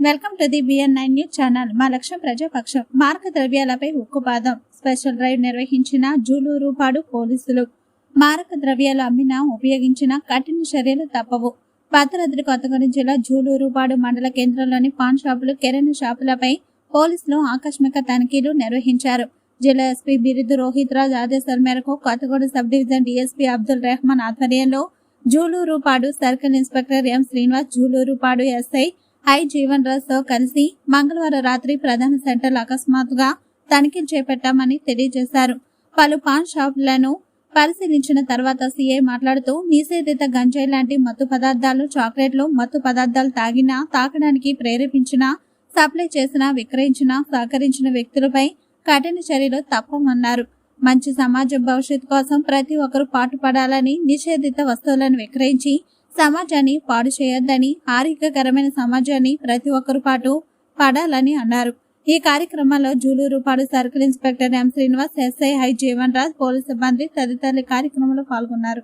Welcome to the BN nine news channel. మా లక్ష్యం ప్రజాపక్షం. మార్క ద్రవ్యాలపై ఉక్కుపాదం స్పెషల్ డ్రైవ్ నిర్వహించిన జూలూరుపాడు పోలీసులు. మారక ద్రవ్యాలు అమ్మినా ఉపయోగించిన కఠిన చర్యలు తప్పవు. భద్రాద్రి కొత్తగూడెం జిల్లా జూలూరుపాడు మండల కేంద్రంలోని పాన్ షాపులు కిరాణా షాపులపై పోలీసులు ఆకస్మిక తనిఖీలు నిర్వహించారు. జిల్లా ఎస్పీ బిరుదు రోహిత్ రాజ్ ఆదేశాల మేరకు Kothagudem sub division DSP Abdul Rehman ఆధ్వర్యంలో Julurupadu circle inspector M Srinivas Julurupadu SI I Jeevan రాజ్తో కలిసి మంగళవారం రాత్రి ప్రధాన సెంటర్ అకస్మాత్తుగా తనిఖీలు చేపట్టామని తెలియజేశారు. పలు పాన్ షాపులను పరిశీలించిన తర్వాత సీఐ మాట్లాడుతూ నిషేధిత గంజాయి లాంటి మత్తు పదార్థాలు చాక్లెట్లు మత్తు పదార్థాలు తాగినా తాకడానికి ప్రేరేపించిన సప్లై చేసిన విక్రయించిన సహకరించిన వ్యక్తులపై కఠిన చర్యలు తప్పమన్నారు మంచి సమాజ భవిష్యత్తు కోసం ప్రతి ఒక్కరూ పాటుపడాలని నిషేధిత వస్తువులను విక్రయించి సమాజాన్ని పాడు చేయొద్దని ఆరోగ్యకరమైన సమాజాన్ని ప్రతి ఒక్కరు పాటు పడాలని అన్నారు. ఈ కార్యక్రమంలో Julurupadu circle inspector M Srinivas SI I Jeevan Raj police సిబ్బంది తదితరులు కార్యక్రమంలో పాల్గొన్నారు.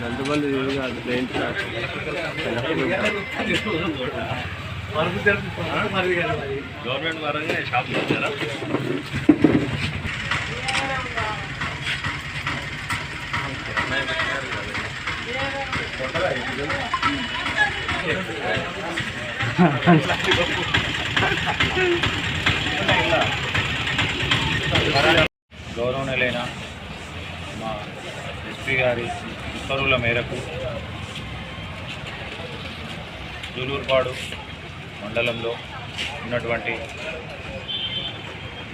నందుబల్లి కాదు షాప్ గవర్నమెంట్ పరంగా షాప్ ఇచ్చారా గౌరవనీయులైన మా ఎస్పీ గారి ఉత్తర్వుల మేరకు జూలూరుపాడు మండలంలో ఉన్నటువంటి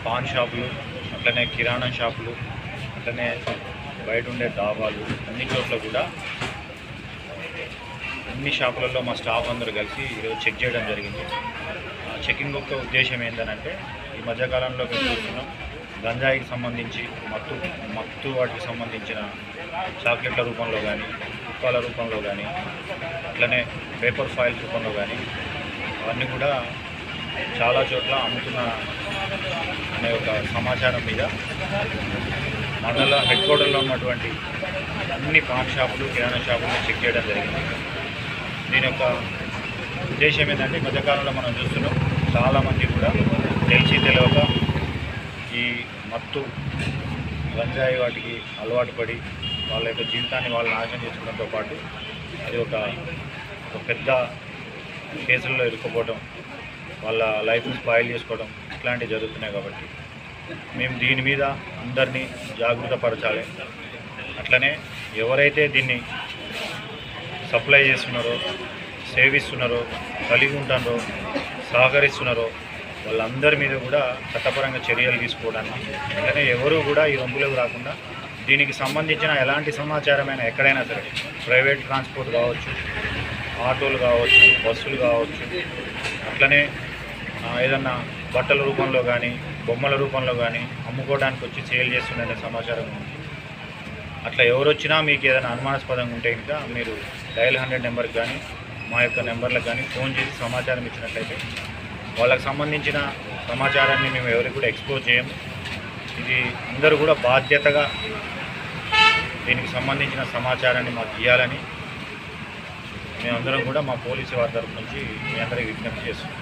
పాన్ షాపులు అట్లనే కిరాణా షాపులు అట్లనే బయట ఉండే డాబాలు అన్ని చోట్ల కూడా అన్ని షాపులలో మా స్టాఫ్ అందరూ కలిసి ఈరోజు చెక్ చేయడం జరిగింది. ఆ చెకింగ్ యొక్క ఉద్దేశం ఏంటంటే ఈ మధ్యకాలంలో మేము చూస్తున్నాం గంజాయికి సంబంధించి మత్తు మత్తు వాటికి సంబంధించిన చాక్లెట్ల రూపంలో కానీ ఉప్పాల రూపంలో కానీ అట్లనే పేపర్ ఫాయిల్స్ రూపంలో కానీ అవన్నీ కూడా చాలా చోట్ల అమ్ముతున్న అనే ఒక సమాచారం మీద మండల హెడ్ క్వార్టర్లో ఉన్నటువంటి అన్ని పాన్ షాపులు కిరాణా షాపులను చెక్ చేయడం జరిగింది. దీని యొక్క ఉద్దేశం ఏంటంటే మధ్యకాలంలో మనం చూస్తున్నాం చాలామంది కూడా తెలిసి తెలియక ఈ మత్తు గంజాయి వాటికి అలవాటు పడి వాళ్ళ యొక్క జీవితాన్ని వాళ్ళు నాశనం చేసుకోవడంతో పాటు అది ఒక ఒక పెద్ద కేసుల్లో ఇరుక్కుపోవడం వాళ్ళ లైఫ్ని స్పాయిల్ చేసుకోవడం ఇట్లాంటివి జరుగుతున్నాయి కాబట్టి మేము దీని మీద అందరినీ జాగ్రత్తపరచాలి అట్లనే ఎవరైతే దీన్ని సప్లై చేస్తున్నారో సేవిస్తున్నారో కలిగి ఉంటారో సహకరిస్తున్నారో వాళ్ళందరి మీద కూడా చట్టపరంగా చర్యలు తీసుకోవడానికి అట్లనే ఎవరు కూడా ఈ రొంపులోకి రాకుండా దీనికి సంబంధించిన ఎలాంటి సమాచారమైనా ఎక్కడైనా సరే ప్రైవేట్ ట్రాన్స్పోర్ట్ కావచ్చు ఆటోలు కావచ్చు బస్సులు కావచ్చు అట్లనే ఏదన్నా బట్టల రూపంలో కానీ బొమ్మల రూపంలో కానీ అమ్ముకోవడానికి వచ్చి సేల్ చేస్తుందనే సమాచారం ఉంది. అట్లా ఎవరు వచ్చినా మీకు ఏదైనా అనుమానాస్పదంగా ఉంటే ఇంకా మీరు డయల్ హండ్రెడ్ నెంబర్కి కానీ మా యొక్క నెంబర్లకు కానీ ఫోన్ చేసి సమాచారం ఇచ్చినట్లయితే వాళ్ళకి సంబంధించిన సమాచారాన్ని మేము ఎవరికి కూడా ఎక్స్పోజ్ చేయము ఇది అందరూ కూడా బాధ్యతగా దీనికి సంబంధించిన సమాచారాన్ని మాకు ఇవ్వాలని మేమందరం కూడా మా పోలీసు వారి తరఫు నుంచి మీ అందరికీ విజ్ఞప్తి చేస్తున్నాం.